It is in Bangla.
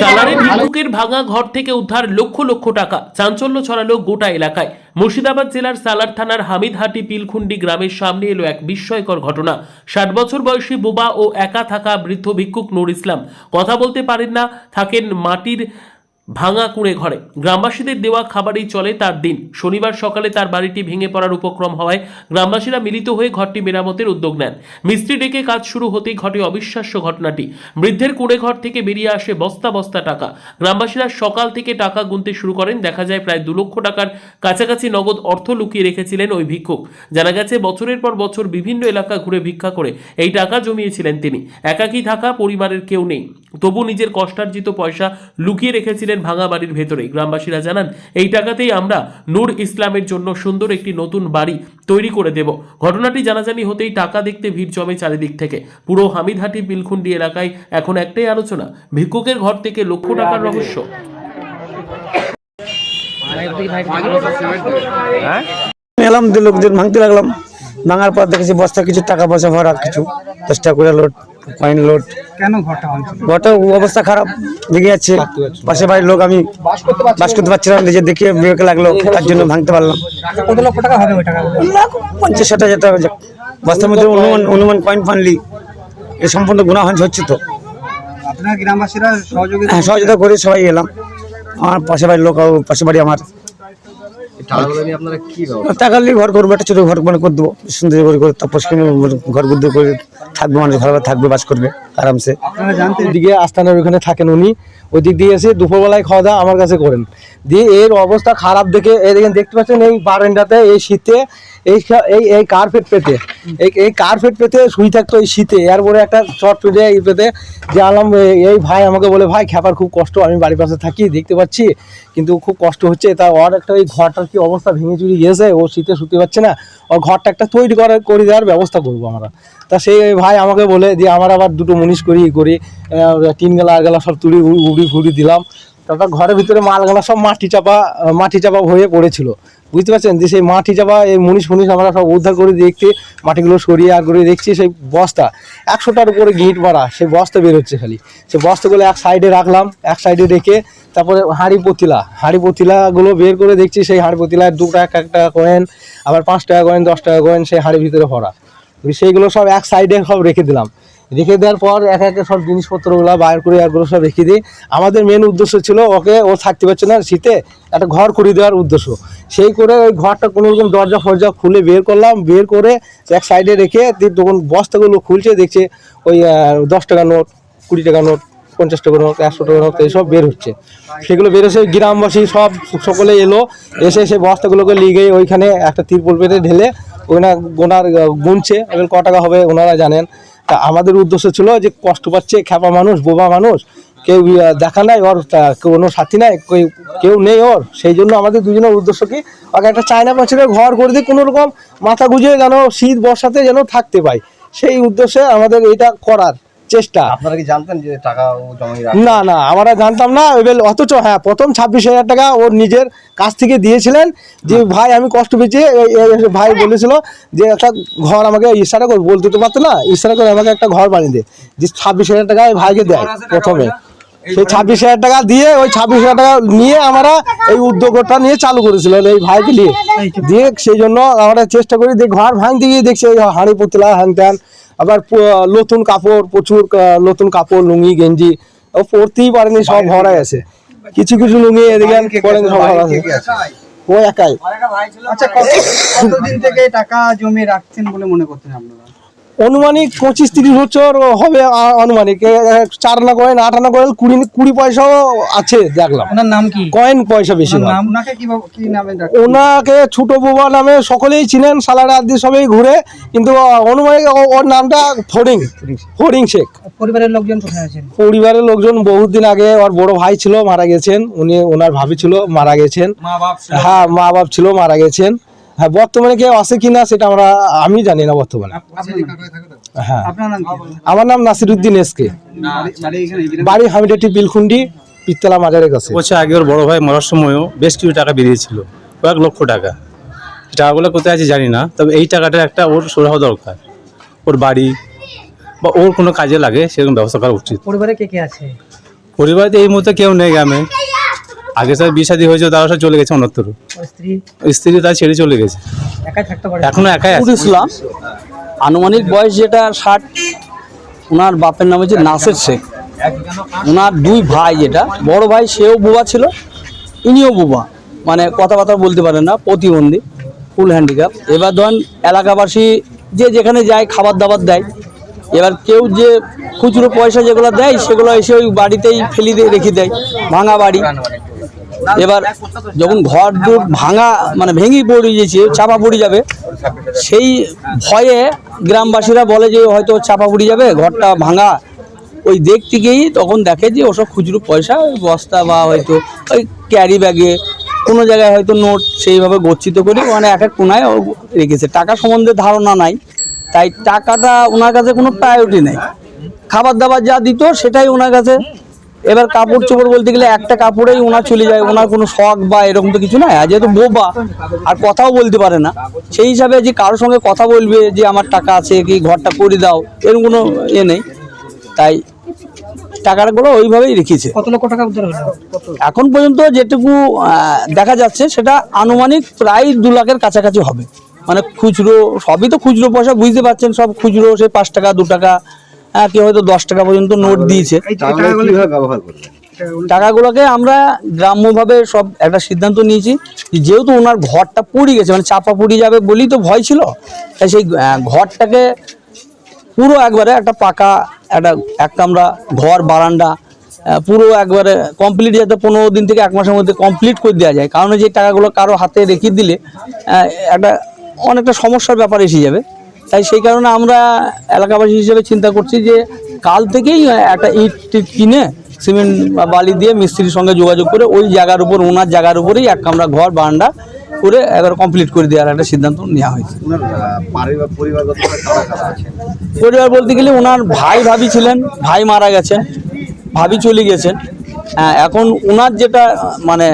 সালারে ভিক্ষুকের ভাঙা ঘর থেকে উদ্ধার লক্ষ লক্ষ টাকা। চাঞ্চল্য ছড়ালো গোটা এলাকায়। মুর্শিদাবাদ জেলার সালার থানার হামিদহাটি পিলখুন্ডি গ্রামের সামনে এলো এক বিস্ময়কর ঘটনা। ষাট বছর বয়সী বোবা ও একা থাকা বৃদ্ধ ভিক্ষুক নুর ইসলাম। কথা বলতে পারেন না, থাকেন মাটির ভাঙা কুঁড়ে ঘরে। গ্রামবাসীদের দেওয়া খাবারই চলে তার দিন। শনিবার সকালে তার বাড়িটি ভেঙে পড়ার উপক্রম হওয়ায় গ্রামবাসীরা মিলিত হয়ে ঘরটি মেরামতের উদ্যোগ নেন। মিস্ত্রি ডেকে কাজ শুরু হতেই ঘটে অবিশ্বাস্য ঘটনাটি। বৃদ্ধের কুঁড়ে ঘর থেকে বেরিয়ে আসে বস্তা বস্তা টাকা। গ্রামবাসীরা সকাল থেকে টাকা গুনতে শুরু করেন। দেখা যায় প্রায় দু লক্ষ টাকার কাছাকাছি নগদ অর্থ লুকিয়ে রেখেছিলেন ওই ভিক্ষুক। জানা গেছে, বছরের পর বছর বিভিন্ন এলাকা ঘুরে ভিক্ষা করে এই টাকা জমিয়েছিলেন তিনি। একাকী থাকা পরিবারের কেউ নেই। তবু নিজের কষ্টার্জিত পয়সা লুকিয়ে রেখেছিলেন ভাঙা বাড়ির ভেতরে গ্রামবাসীরা জানান এই টাকাতেই আমরা নূর ইসলামের জন্য সুন্দর একটি নতুন বাড়ি তৈরি করে দেব। ঘটনাটি জানাজানি হতেই টাকা দেখতে ভিড় জমে চারিদিক থেকে। পুরো হামিদহাটি বিলখুন্ডি এলাকায় এখন একটাই আলোচনা ভিক্ষুকের ঘর থেকে লক্ষ টাকার রহস্য। এলাম দিয়ে লোকজন ভাঙতে লাগলাম। ভাঙার পর দেখেছি বস্তা কিছু টাকা পয়সা ভরা কিছু। দশ টাকা করে লোড। Coin load. কেন ঘরটা ঘরটা অবস্থা খারাপ লেগে যাচ্ছে। পাশে বাড়ির লোক আমি বাস করতে পারছিলাম না, যে দেখে বিবেকে লাগল তার জন্য ভাঙতে পারলাম। কত লক্ষ টাকা হবে ওই টাকা? পঞ্চাশ ষাট হাজার টাকা। বস্তার মধ্যে অনুমান অনুমান কয়েন ফানলি এ সম্পূর্ণ গুণা হচ্ছে তো। আপনার গ্রামবাসীরা সহযোগিতা হ্যাঁ সহযোগিতা করে সবাই এলাম। আমার পাশে বাড়ির লোক পাশে বাড়ি আমার। টাকা নিয়ে ঘর করব একটা ছোট ঘর মানে করে দেবো সুন্দর করে করে তারপর সেখানে ঘর বুদ্ধি করে থাকবে মানুষ ভালোভাবে থাকবে বাস করবে আরামসে। আপনারা জানতেন দিকে আস্তানার ওখানে থাকেন উনি ওই দিক দিয়ে এসে দুপুরবেলায় খাওয়া দাওয়া আমার কাছে করেন। দিয়ে এর অবস্থা খারাপ দেখে এই দেখেন দেখতে পাচ্ছেন এই বারান্দাতে এই শীতে এই এই এই কার্পেট পেতে এই এই কার্পেট পেতে শুই থাকতো এই শীতে। এরপরে একটা চট পেতে এই পেতে যে আলাম এই ভাই আমাকে বলে ভাই খ্যাপার খুব কষ্ট আমি বাড়ির পাশে থাকি দেখতে পাচ্ছি কিন্তু খুব কষ্ট হচ্ছে তা ওর একটা ওই ঘরটার কি অবস্থা ভেঙে চুরি গিয়েছে? ও শীতে শুতে পারছে না। ওর ঘরটা একটা তৈরি করে করে দেওয়ার ব্যবস্থা করব আমরা। তা সেই ভাই আমাকে বলে যে, আমার আবার দুটো মুনিশ করি ই করি তিন গেলা আর গেলা সব তুলি উড়ি- ফুড়ি দিলাম। তারপর ঘরের ভিতরে মালগালা সব মাটি চাপা মাটি চাপা হয়ে পড়েছিল। বুঝতে পারছেন? যে সেই মাটি চাপা এই মুনিশ ফুনিশ আমরা সব উদ্ধার করে দেখছি মাটিগুলো সরিয়ে আর করে দেখছি সেই বস্তা। একশোটার উপরে গিট মারা, সেই বস্তা বেরোচ্ছে খালি। সেই বস্তাগুলো এক সাইডে রাখলাম, এক সাইডে রেখে তারপরে হাঁড়ি পতিলা, হাঁড়ি পতিলাগুলো বের করে দেখছি, সেই হাঁড়ি পতিলায় দু টাকা, এক টাকা কয়েন আবার পাঁচ টাকা কয়েন দশ টাকা কয়েন সেই হাঁড়ির ভিতরে ভরা। সেইগুলো সব এক সাইডে সব রেখে দিলাম। রেখে দেওয়ার পর এক একে সব জিনিসপত্রগুলো বাইর করে একগুলো সব রেখে দিই। আমাদের মেন উদ্দেশ্য ছিল ওকে ও থাকতে পারছে না শীতে, একটা ঘর করে দেওয়ার উদ্দেশ্য। সেই করে ওই ঘরটা কোনো রকম দরজা ফরজা খুলে বের করলাম, বের করে এক সাইডে রেখে তখন বস্তাগুলো খুলছে, দেখছে ওই দশ টাকা নোট, কুড়ি টাকা নোট, পঞ্চাশ টাকা নোট, একশো টাকা নোট, এইসব বের হচ্ছে। সেগুলো বের হচ্ছে, গ্রামবাসী সব সকলে এলো, এসে সেই বস্তাগুলোকে লিগে ওইখানে একটা তিরপল পেতে ঢেলে ওখানে গোনার গুনছে। এবার ক টাকা হবে ওনারা জানেন। তা আমাদের উদ্দেশ্য ছিল যে কষ্ট পাচ্ছে, খ্যাপা মানুষ, বোবা মানুষ, কেউ দেখা নাই ওর কোনো সাথী নাই, কেউ- নেই ওর। সেই জন্য আমাদের দুজনের উদ্দেশ্য কি ওকে একটা চায়না পাঁচিলের ঘর করে দিয়ে কোনো রকম মাথা গুজে যেন শীত বর্ষাতে যেন থাকতে পায়। সেই উদ্দেশ্যে আমাদের এটা করার। চেষ্টা। আপনারা কি জানতেন যে টাকা ও না না আমরা জানতাম না। এবার অথচ হ্যাঁ প্রথম ছাব্বিশ হাজার টাকা ওর নিজের কাছ থেকে দিয়েছিলেন যে ভাই আমি কষ্ট পেয়েছি। ভাই বলেছিল যে একটা ঘর আমাকে ইশারা করে। বলতে তো পারতো না ইশারা করে আমাকে একটা ঘর বানিয়ে দে। যে ছাব্বিশ হাজার টাকা ওই ভাইকে দেয় প্রথমে। সেই ছাব্বিশ হাজার টাকা দিয়ে ওই ছাব্বিশ হাজার টাকা নিয়ে আমরা এই উদ্যোগটা নিয়ে চালু করেছিলেন এই ভাইকে নিয়ে। দিয়ে সেই জন্য আমরা চেষ্টা করি যে ঘর ভাঙতে গিয়ে দেখছি এই হাঁড়ি পুতলা হ্যান ত্যান আবার নতুন কাপড় প্রচুর নতুন কাপড় লুঙ্গি গেঞ্জি ও পরতেই পারেনি সব ভরা আছে। কিছু কিছু লুঙ্গি এদিকে পরেন সব ভরা আছে। ও একাই। আচ্ছা কত কতদিন থেকে টাকা জমিয়ে রাখছেন বলে মনে করতেন আপনারা? অনুমানিক পঁচিশ তিরিশ বছর হবে আনুমানিক এ, চার আনা কয়েন আট আনা কয়েন কুড়ি কুড়ি পয়সাও আছে দেখলাম। ওনার নাম কি? কয়েন পয়সা বেশি ওনাকে ছোট বোবা নামে সকলেই চিনেন সালারা আদি সবাই ঘুরে কিন্তু অনুমানিক ওর নামটা ফড়িং ফড়িং শেখ। পরিবারের লোকজন কোথায় আছেন? পরিবারের লোকজন বহুদিন আগে ওর বড় ভাই ছিল মারা গেছেন। উনি ওনার ভাবি ছিল মারা গেছেন। মা বাপ হ্যাঁ মা বাপ ছিল মারা গেছেন। হ্যাঁ বর্তমানে কেউ আছে কিনা সেটা আমরা আমি জানি না বর্তমানে। হ্যাঁ। আপনার নাম কি? আমার নাম নাসিরুদ্দিন এসকে বাড়ি- হামিডাটি বিলখুন্ডি পিত্তলা মাজারের কাছে। বছর আগে ওর বড় ভাই মরার সময়ও বেশ কিছু টাকা বেরিয়েছিল কয়েক লক্ষ টাকা। টাকাগুলো কোথায় আছে জানি না তবে এই টাকাটা একটা ওর সুরাহ দরকার। ওর বাড়ি বা ওর কোনো কাজে লাগে সেরকম ব্যবস্থা করা উচিত। পরিবারে কে কে আছে? পরিবারে এই মুহূর্তে কেউ নেই গ্রামে। আগে স্যার বিয়ে শাদী হয়েছে তারা চলে গেছে অন্যত্র। স্ত্রী? তার ছেড়ে চলে গেছে। এখনও একাই ইসলাম আনুমানিক বয়স যেটা ষাট ওনার বাপের নাম হচ্ছে নাসের শেখ। ওনার দুই ভাই যেটা বড় ভাই সেও বুবা ছিল ইনিও বুবা। মানে কথাবার্তা বলতে পারেন না প্রতিবন্ধী ফুল হ্যান্ডিক্যাপ। এবার ধরেন এলাকাবাসী যে যেখানে যায় খাবার দাবার দেয়। এবার কেউ যে খুচরো পয়সা যেগুলো দেয় সেগুলো এসে ওই বাড়িতেই ফেলি দিয়ে রেখে দেয়। ভাঙা বাড়ি। এবার যখন ঘর দূর ভাঙা মানে ভেঙে পড়ে গেছে চাপা পড়ে যাবে, সেই ভয়ে গ্রামবাসীরা বলে যে হয়তো চাপা পড়ে যাবে, ঘরটা ভাঙা। ওই দেখতে গিয়েই তখন দেখে যে ওসব খুচরো পয়সা ওই বস্তা বা হয়তো ওই ক্যারি ব্যাগে কোনো জায়গায় হয়তো নোট সেইভাবে গচ্ছিত করে মানে এক এক কোনায় রেখেছে। টাকা সম্বন্ধে ধারণা নাই, তাই টাকাটা ওনার কাছে কোনো প্রায়োরিটি নেই। খাবার দাবার যা দিত সেটাই ওনার কাছে এবার কাপড় চোপড় বলতে গেলে একটা কাপড়েই ওনার চলে যায় ওনার কোনো শখ বা এরকম তো কিছু নাই। আর যেহেতু বোবা আর কথাও বলতে পারে না। সেই হিসাবে যে কারোর সঙ্গে কথা বলবে যে আমার টাকা আছে কি ঘরটা করে দাও এরকম কোনো ইয়ে নেই। তাই টাকাগুলো ওইভাবেই রেখেছে। কত লক্ষ টাকা উদ্ধার হলো? এখন পর্যন্ত যেটুকু দেখা যাচ্ছে সেটা আনুমানিক প্রায় দু লাখের কাছাকাছি হবে। মানে খুচরো সবই তো খুচরো পয়সা বুঝতে পারছেন সব খুচরো সেই পাঁচ টাকা দু টাকা হ্যাঁ, কেউ হয়তো দশ টাকা পর্যন্ত নোট দিয়েছে। এই যে তাহলে টাকাগুলো কীভাবে ব্যবহার করবে টাকাগুলোকে আমরা গ্রাম্যভাবে সব একটা সিদ্ধান্ত নিয়েছি যেহেতু ওনার ঘরটা পুড়ে গেছে মানে চাপা পুড়ে যাবে বলেই তো ভয় ছিল তাই সেই ঘরটাকে পুরো একবারে একটা পাকা একটা এক কামরা ঘর বারান্দা পুরো একবারে কমপ্লিট যাতে পনেরো দিন থেকে এক মাসের মধ্যে কমপ্লিট করে দেওয়া যায়। কারণ যে টাকাগুলো কারও হাতে রেখে দিলে একটা অনেকটা সমস্যার ব্যাপার এসে যাবে। তাই সেই কারণে আমরা এলাকাবাসী হিসেবে চিন্তা করছি যে কাল থেকেই একটা ইট টিট কিনে সিমেন্ট বা বালি দিয়ে মিস্ত্রির সঙ্গে যোগাযোগ করে ওই জায়গার উপর ওনার জায়গার উপরেই এক কামরা ঘর বারান্দা করে একবার কমপ্লিট করে দেওয়ার একটা সিদ্ধান্ত নেওয়া হয়েছে। পরিবার বলতে গেলে ওনার ভাই ভাবি ছিলেন ভাই মারা গেছেন ভাবি চলে গেছেন। এখন ওনার যেটা মানে